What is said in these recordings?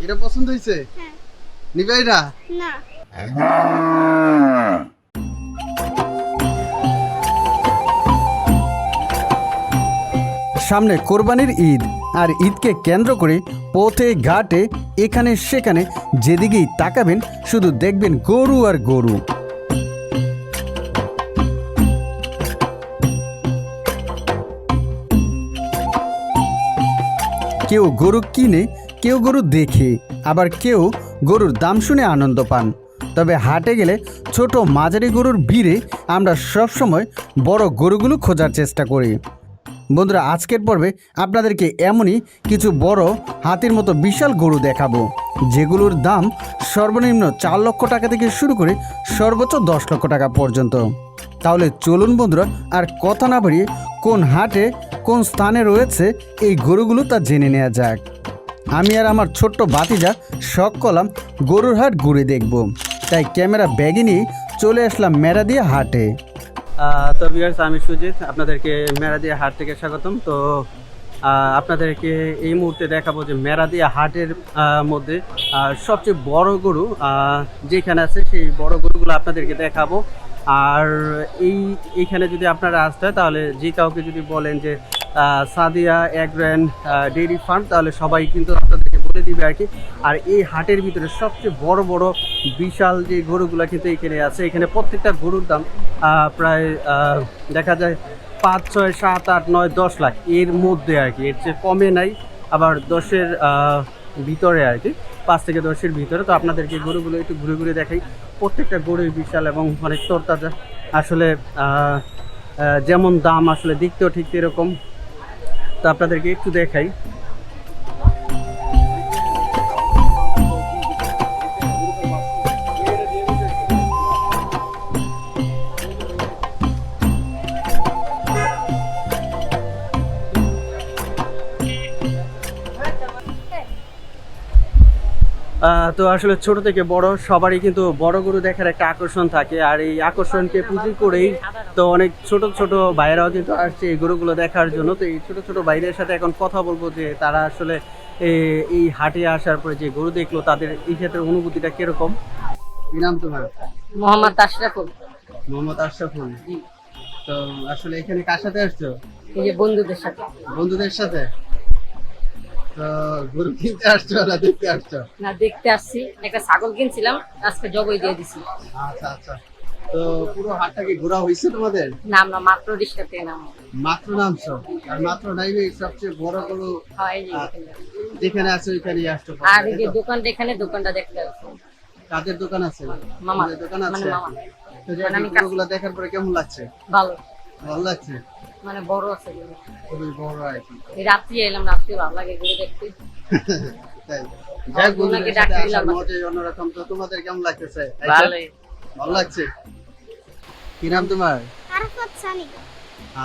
এটা পছন্দ হয়েছে হ্যাঁ। নিবে এটা? না। সামনে কোরবানির ঈদ আর ঈদকে কেন্দ্র করে পথে ঘাটে এখানে সেখানে যেদিকেই তাকাবেন শুধু দেখবেন গরু আর গরু। কেউ গরু কিনে কেউ গরু দেখে, আবার কেউ গরুর দাম শুনে আনন্দ পান। তবে হাটে গেলে ছোট মাঝারি গরুর ভিড়ে আমরা সবসময় বড় গরুগুলো খোঁজার চেষ্টা করি। বন্ধুরা, আজকের পর্বে আপনাদেরকে এমনই কিছু বড় হাতির মতো বিশাল গরু দেখাবো, যেগুলোর দাম সর্বনিম্ন চার লক্ষ টাকা থেকে শুরু করে সর্বোচ্চ দশ লক্ষ টাকা পর্যন্ত। তাহলে চলুন বন্ধুরা, আর কথা না বাড়িয়ে কোন হাটে কোন স্থানে রয়েছে এই গরুগুলো তা জেনে নেওয়া যাক। আমি আর আমার ছোট্ট বাতিজা শখ করলাম গরুর হাট ঘুরে দেখব। তাই ক্যামেরা ব্যাগে নিয়ে চলে আসলাম মেরাদিয়া হাটে। তো ভিউয়ার্স আমি সুজিত, আপনাদেরকে মেরাদিয়া হাট থেকে স্বাগতম। তো আপনাদেরকে এই মুহূর্তে দেখাবো যে মেরাদিয়া হাটের মধ্যে সবচেয়ে বড় গরু যেখানে আছে সেই বড় গরুগুলো আপনাদেরকে দেখাবো। আর এই এইখানে যদি আপনারা আসতে তাহলে যে কাউকে যদি বলেন যে সাদিয়া অ্যাগ্রেন ডেইরি ফার্ম, তাহলে সবাই কিন্তু আপনাদেরকে বলে দিবে আর কি। আর এই হাটের ভিতরে সবচেয়ে বড় বড়, বিশাল যে গরুগুলো কিন্তু এখানে আছে। এখানে প্রত্যেকটা গরুর দাম প্রায় দেখা যায় পাঁচ, ছয়, সাত, আট, নয়, দশ লাখ। এর মধ্যে আর কি। এর চেয়ে কমে নাই, আবার দশের ভিতরে আর কি। পাঁচ থেকে দশের ভিতরে। তো আপনাদেরকে গরুগুলো একটু ঘুরে ঘুরে দেখাই। প্রত্যেকটা গরুই বিশাল এবং অনেক তরতাজা। আসলে যেমন দাম আসলে দেখতেও ঠিক এরকম। তো আপনাদেরকে একটু দেখাই। তো আসলে ছোট থেকে বড় সবারই কিন্তু বড় গরু দেখার একটা আকর্ষণ থাকে। আর এই আকর্ষণকে পুঁজি করেই তো অনেক ছোট ছোট ভাইয়েরাও কিন্তু আসছে এই গরুগুলো দেখার জন্য। তো এই ছোট ছোট ভাইদের সাথে এখন কথা বলব যে তারা আসলে এই হাটে আসার পরে যে গরু দেখল তাদের এই ক্ষেত্রে অনুভূতিটা কীরকম? মোহাম্মদ আশরাফুল। মোহাম্মদ আশরাফুল। তো আসলে এখানে কার সাথে আসছো? এই যে বন্ধুদের সাথে। বন্ধুদের সাথে? গরু কিনতে আসছো না দেখতে আসছো। না দেখতে আসছি একটা ছাগল কিনছিলাম আজকে জবই দিয়ে দিছি। আচ্ছা আচ্ছা। তো পুরো হাটটা কি ঘোরা হয়েছে তোমাদের? না আমরা মাত্র নামো মাত্র নামছো? আর মাত্র নাইবে সবচেয়ে বড় গরু হয়। যেখানে আছে ওইখানে আসছো আর এই যে দোকানটা এখানে দোকানটা দেখতে আসছি। কাদের দোকান আছে? মামা দোকান মানে আছে মামা। তো মানে আমি কাজ- দেখার পরে কেমন লাগছে? ভালো। ভালো লাগছে? মানে বড় আছে খুবই বড় রাত্রি এলাম রাত্রি ভালো লাগে ঘুরে দেখতে। অন্যরকম। তো তোমাদের কেমন লাগতেছে? ভালো লাগছে? কি নাম তোমার?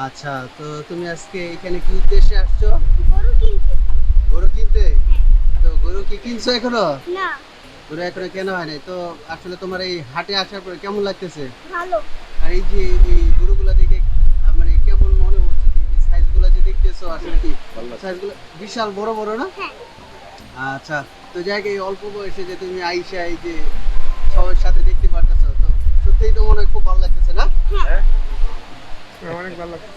আচ্ছা তো তুমি আজকে এখানে কি উদ্দেশ্যে আসছো? গরু কিনতে। গরু কিনতে? তো গরু কি কিনছো এখনও? না। গরু এখনও কেন হয় নাই তো আসলে তোমার এই হাটে আসার পরে কেমন লাগতেছে? ভালো। আর এই যে এই গরুগুলা দেখে সাইজগুলো বিশাল বড় বড় না? হ্যাঁ। আচ্ছা তো যাই এই অল্প বয়সে যে তুমি আইসা এই যে সবার সাথে দেখতে পারতেছো তো সত্যিই তো মনে খুব ভালো লাগতেছে না? অনেক ভালো লাগছে।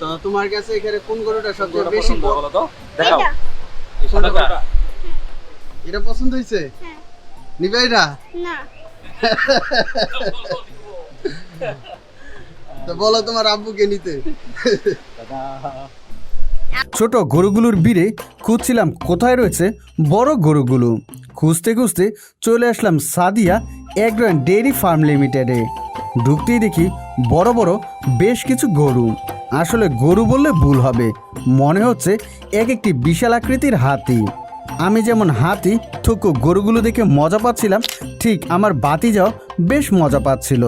তো তোমার কাছে এখানে কোন গরুটা সবচেয়ে বেশি প- এটা। এটা পছন্দ হয়েছে? হ্যাঁ। নিবে এটা? না। তো বলো তোমার আব্বুকে নিতে। ছোট গরুগুলোর ভিড়ে খুঁজছিলাম কোথায় রয়েছে বড় গরুগুলো। খুঁজতে খুঁজতে চলে আসলাম সাদিয়া এগ্রো ডেয়ারি ফার্ম লিমিটেডে। ঢুকতেই দেখি বড় বড় বেশ কিছু গরু। আসলে গরু বললে ভুল হবে। মনে হচ্ছে এক একটি বিশাল আকৃতির হাতি। আমি যেমন হাতি, থুকু গরুগুলো দেখে মজা পাচ্ছিলাম, ঠিক আমার বাতি যাও বেশ মজা পাচ্ছিল।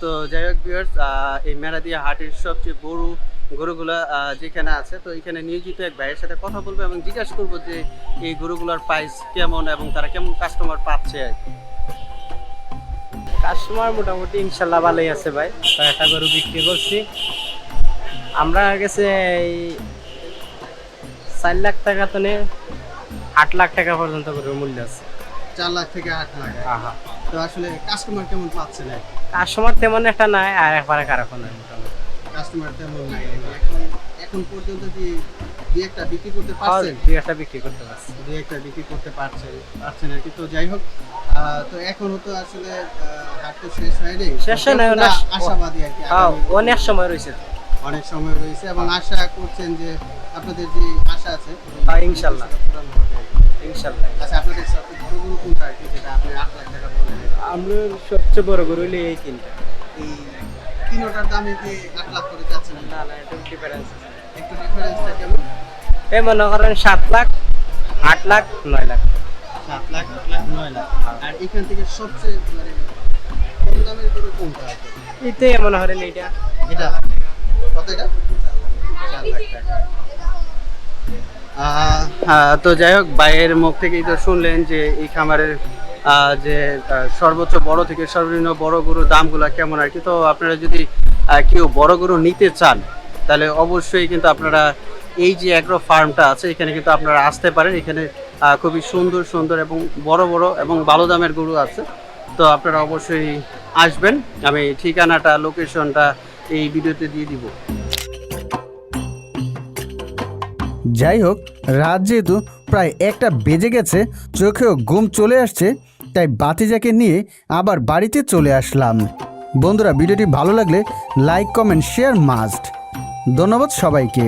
তো যাই হোক ভিউয়ার্স এই মেরাদিয়া হাটের সবচেয়ে বড় গরুগুলা যেখানে আছে তো এখানে নিয়োজিত এক ভাইয়ের সাথে কথা বলব এবং জিজ্ঞাসা করব যে এই গরুগুলোর প্রাইস কেমন এবং তারা কেমন কাস্টমার পাচ্ছে আর কি। কাস্টমার মোটামুটি ইনশাল্লাহ ভালোই আছে ভাই। কয়েকটা গরু বিক্রি করছি। আমরা গেছে এই চার লাখ টাকা তো নে আট লাখ টাকা পর্যন্ত গরুর মূল্য আছে। চার লাখ থেকে আট লাখ। আহা। তো আসলে কাস্টমার কেমন পাচ্ছেন কাস্টমার তেমন একটা নাই আর একবারে কারখন নাই মোটামুটি। কাস্টমার তেমন নাই। এখন এখন পর্যন্ত কি দুই একটা বিক্রি করতে হ্যাঁ, পারছেন? দুই একটা বিক্রি করতে পারছি। দুই একটা বিক্রি করতে পারছেন পারছেন আর কি। তো যাই হোক তো এখনও তো আসলে হাট তো শেষ হয়নি শেষ হয় অনেক- আশাবাদী আর কি হ্যাঁ অনেক সময় রয়েছে। অনেক সময় রয়েছে এবং আশা করছেন যে আপনাদের যে আশা আছে হ্যাঁ, ইনশাল্লাহ। ইনশাল্লাহ। আচ্ছা আপনাদের সবচেয়ে বড় গরু কোনটা যেটা আপনি আট লাখ টাকা বললেন? আমরা সবচেয়ে বড় গরু হইলে এই তিনটা। এই কিনোটার দামে কি আট লাখ করে যাচ্ছেন না না এটা ডিফারেন্স একটু ডিফারেন্সটা কেমন? এই মনে করেন সাত লাখ আট লাখ নয় লাখ। সাত লাখ আট লাখ নয় লাখ। আর এখান থেকে সবচেয়ে মানে কম দামের গরু কোনটা আছে মনে করেন এইটা। এটা? কত এটা চার লাখ টাকা আহ, আহ, তো যাই হোক ভাইয়ের মুখ থেকেই তো শুনলেন যে এই খামারের যে সর্বোচ্চ বড় থেকে সর্বনিম্ন বড় গরুর দামগুলো কেমন আর কি? তো আপনারা যদি কেউ বড় গরু নিতে চান, তাহলে অবশ্যই কিন্তু আপনারা এই যে অ্যাগ্রো ফার্মটা আছে, এখানে কিন্তু আপনারা আসতে পারেন। এখানে খুবই সুন্দর সুন্দর এবং বড় বড় এবং ভালো দামের গরু আছে। তো আপনারা অবশ্যই আসবেন। আমি ঠিকানাটা লোকেশনটা এই ভিডিওতে দিয়ে দিব। যাই হোক রাত যেহেতু প্রায় একটা বেজে গেছে, চোখেও ঘুম চলে আসছে, তাই বাতিজাকে নিয়ে আবার বাড়িতে চলে আসলাম। বন্ধুরা, ভিডিওটি ভালো লাগলে লাইক কমেন্ট শেয়ার মাস্ট ধন্যবাদ সবাইকে।